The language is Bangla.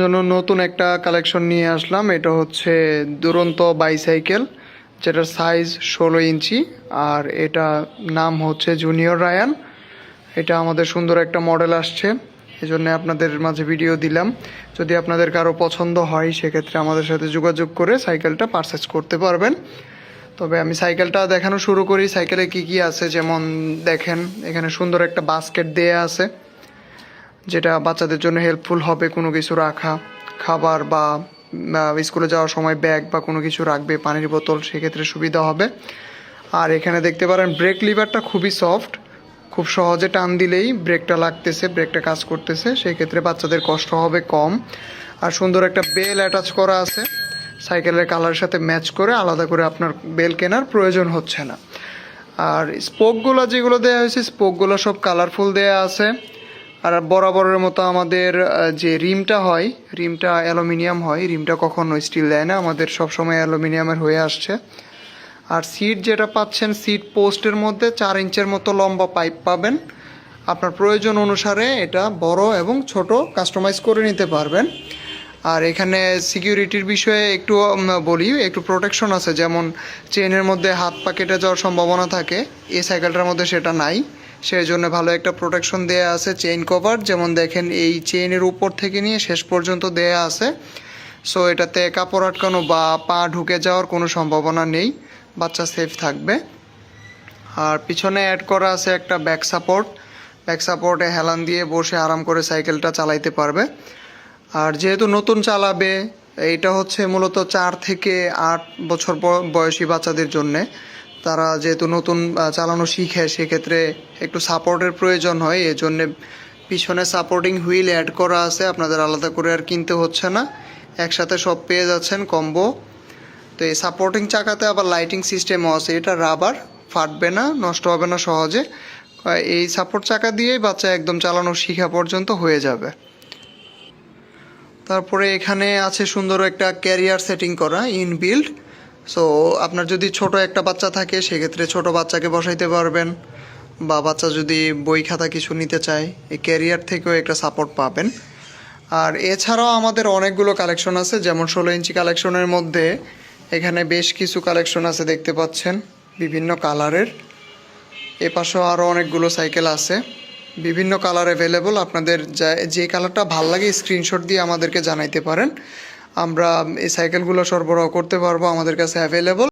জন্য নতুন একটা কালেকশন নিয়ে আসলাম। এটা হচ্ছে দুরন্ত বাইসাইকেল যেটার সাইজ ষোলো ইঞ্চি, আর এটা নাম হচ্ছে জুনিয়র রায়ান এটা আমাদের সুন্দর একটা মডেল আসছে এই জন্য আপনাদের মাঝে ভিডিও দিলাম। যদি আপনাদের কারও পছন্দ হয়, সেক্ষেত্রে আমাদের সাথে যোগাযোগ করে সাইকেলটা পারচেস করতে পারবেন। তবে আমি সাইকেলটা দেখানো শুরু করি। সাইকেলে কি কি আছে, যেমন দেখেন, এখানে সুন্দর একটা বাস্কেট দেয়া আছে। যেটা বাচ্চাদের জন্য হেল্পফুল হবে কোনো কিছু রাখা। খাবার বা স্কুলে যাওয়ার সময় ব্যাগ বা কোনো কিছু রাখবে, পানির বোতল, সেক্ষেত্রে সুবিধা হবে। আর এখানে দেখতে পারেন ব্রেক লিভারটা খুবই সফট খুব সহজে টান দিলেই ব্রেকটা লাগতেছে ব্রেকটা কাজ করতেছে সেই ক্ষেত্রে বাচ্চাদের কষ্ট হবে কম। আর সুন্দর একটা বেল অ্যাটাচ করা আছে। সাইকেলের কালারের সাথে ম্যাচ করে আলাদা করে আপনার বেল কেনার প্রয়োজন হচ্ছে না। আর স্পোকগুলো যেগুলো দেওয়া হয়েছে স্পোকগুলো সব কালারফুল দেওয়া আছে। আর বরাবরের মতো আমাদের যে রিমটা হয়, রিমটা অ্যালুমিনিয়াম হয়, রিমটা কখনো স্টিল দেয় না, আমাদের সবসময় অ্যালুমিনিয়ামের হয়ে আসছে। আর সিট যেটা পাচ্ছেন সিট পোস্টের মধ্যে চার ইঞ্চের মতো লম্বা পাইপ পাবেন। আপনার প্রয়োজন অনুসারে এটা বড় এবং ছোট কাস্টমাইজ করে নিতে পারবেন। আর এখানে সিকিউরিটির বিষয়ে একটু বলি, একটু প্রোটেকশন আছে, যেমন চেনের মধ্যে হাত পা কেটে যাওয়ার সম্ভাবনা থাকে, এই সাইকেলটার মধ্যে সেটা নাই। সেই জন্য ভালো একটা প্রোটেকশন দেয়া আছে চেইন কভার যেমন দেখেন, এই চেইনের উপর থেকে নিয়ে শেষ পর্যন্ত দেয়া আছে। সো এটাতে কাপড় আটকানো বা পা ঢুকে যাওয়ার কোনো সম্ভাবনা নেই। বাচ্চা সেফ থাকবে। আর পিছনে অ্যাড করা আছে একটা ব্যাক সাপোর্ট ব্যাক সাপোর্টে হেলান দিয়ে বসে আরাম করে সাইকেলটা চালাইতে পারবে। আর যেহেতু নতুন চালাবে, এইটা হচ্ছে মূলত চার থেকে আট বছর বয়সী বাচ্চাদের জন্যে। তারা যেহেতু নতুন চালানো শিখে, সেক্ষেত্রে একটু সাপোর্টের প্রয়োজন হয়, এজন্যে পিছনে সাপোর্টিং হুইল অ্যাড করা আছে, আপনাদের আলাদা করে আর কিনতে হচ্ছে না। একসাথে সব পেয়ে যাচ্ছেন কম্বো তো এই সাপোর্টিং চাকাতে আবার লাইটিং সিস্টেমও আছে, এটা রাবার ফাটবে না, নষ্ট হবে না সহজে। এই সাপোর্ট চাকা দিয়েই বাচ্চা একদম চালানো শিখা পর্যন্ত হয়ে যাবে। তারপরে এখানে আছে সুন্দর একটা ক্যারিয়ার সেটিং করা ইনবিল্ড সো আপনার যদি ছোট একটা বাচ্চা থাকে, সেক্ষেত্রে ছোট বাচ্চাকে বসাইতে পারবেন বা বাচ্চা যদি বই খাতা কিছু নিতে চায়, এই ক্যারিয়ার থেকেও একটা সাপোর্ট পাবেন। আর এছাড়াও আমাদের অনেকগুলো কালেকশন আছে, যেমন ষোলো ইঞ্চি কালেকশনের মধ্যে এখানে বেশ কিছু কালেকশন আছে দেখতে পাচ্ছেন, বিভিন্ন কালারের। এ আরও অনেকগুলো সাইকেল আছে। বিভিন্ন কালার অ্যাভেলেবল আপনাদের যা, যে কালারটা ভালো লাগে স্ক্রিনশট দিয়ে আমাদেরকে জানাইতে পারেন। আমরা এই সাইকেলগুলো সরবরাহ করতে পারব আমাদের কাছে অ্যাভেলেবল